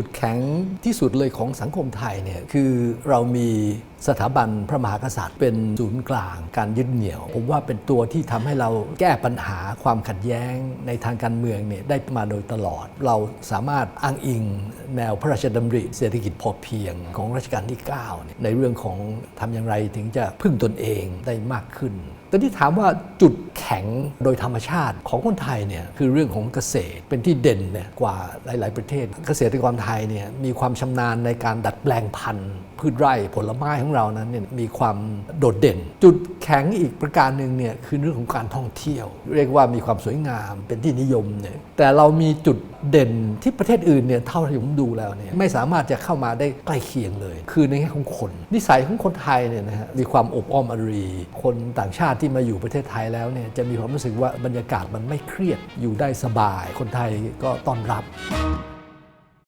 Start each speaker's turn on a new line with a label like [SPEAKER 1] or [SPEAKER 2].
[SPEAKER 1] จุดแข็งที่สุดเลยของสังคมไทยเนี่ยคือเรามี สถาบันพระมหากษัตริย์ เป็นศูนย์กลางการยึดเหนี่ยว ผมว่าเป็นตัวที่ทำให้เราแก้ปัญหาความขัดแย้งในทางการเมืองเนี่ยได้มาโดยตลอด เราสามารถอ้างอิงแนวพระราชดำริเศรษฐกิจพอเพียงของรัชกาลที่9เนี่ยในเรื่องของทำอย่างไรถึงจะพึ่งตนเองได้มากขึ้นแต่ที่ถามว่าจุดแข็งโดยธรรมชาติของคนไทยเนี่ยคือเรื่องของเกษตรเป็นที่เด่นเนี่ยกว่าหลาย ๆ ประเทศ เกษตรกรไทยเนี่ยมีความชำนาญในการดัดแปลงพันธุ์ พืชไร่ผลไม้ของเรานั้นเนี่ยมีความโดดเด่น จุดแข็งอีกประการหนึ่งเนี่ยคือเรื่องของการท่องเที่ยว เรียกว่ามีความสวยงามเป็นที่นิยมเนี่ยแต่เรามีจุดเด่นที่ประเทศอื่นเนี่ยเท่าที่ผมดูแล้วเนี่ยไม่สามารถจะเข้ามาได้ใกล้เคียงเลย คือในแง่ของคน นิสัยของคนไทยเนี่ยนะฮะมีความอบอ้อมอารี คนต่างชาติที่มาอยู่ประเทศไทยแล้วเนี่ยจะมีความรู้สึกว่าบรรยากาศมันไม่เครียดอยู่ได้สบาย คนไทยก็ต้อนรับ